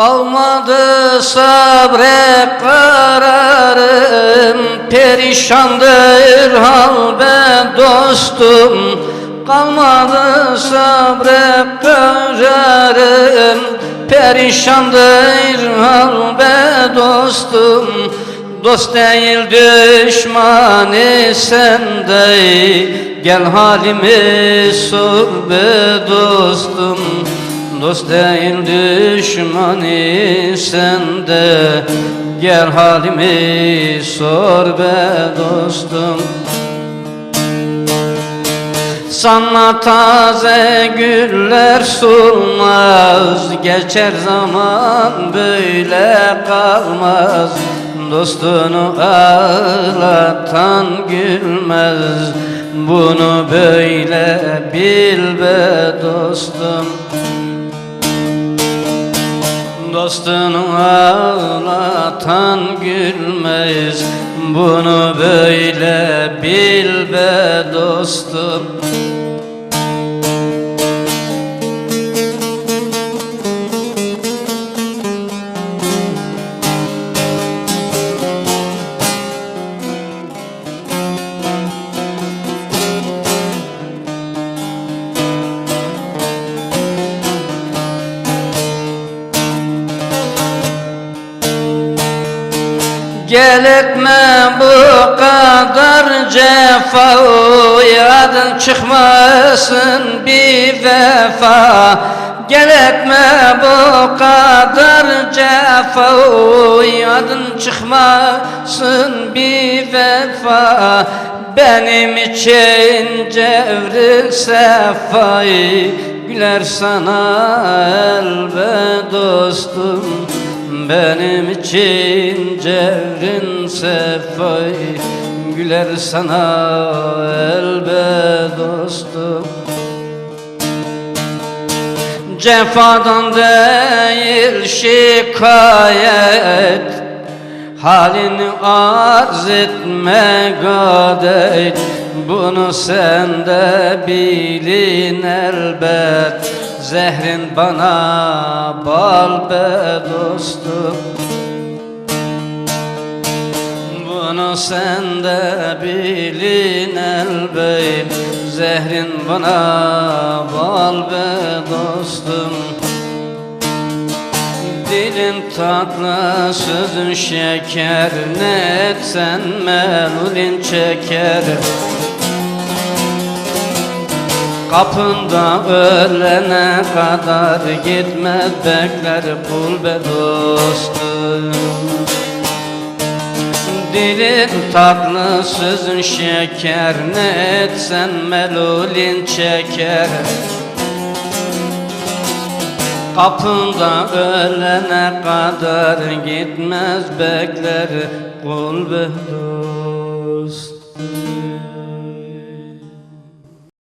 Kalmadı sabre kararım Perişandır hal be dostum. Kalmadı sabre kararım Perişandır hal be dostum. Dost değil düşman sen de Gel halimi sor be dostum Dost değil düşman sen de Gel halimi sor be dostum. Sana taze güller sunmaz Geçer zaman böyle kalmaz. Dostunu ağlatan gülmez Bunu böyle bil be dostum Dostunu ağlatan gülmez Bunu böyle bil be dostum Gel etme bu kadar cefa Adın çıkmasın bir vefa. Gel etme bu kadar cefa Adın çıkmasın bir vefa. Benim için cevri sefayı Güler sana elbe dostum benim için cevrin sefay Güler sana elbe dostum. Cefadan değil şikayet. Halini arz etme gadet. Bunu sen de bilin elbet Zehrin bana bal be dostum. Bunu sen de bilin elbet Zehrin bana bal be dostum. Dilin tatlı sözün şeker. Ne etsen melulin çeker Kapında ölene kadar gitmez bekler kul be dostum. Dilin tatlı sözün şeker Ne etsen melulin çeker. Kapında ölene kadar gitmez bekler kul be dostum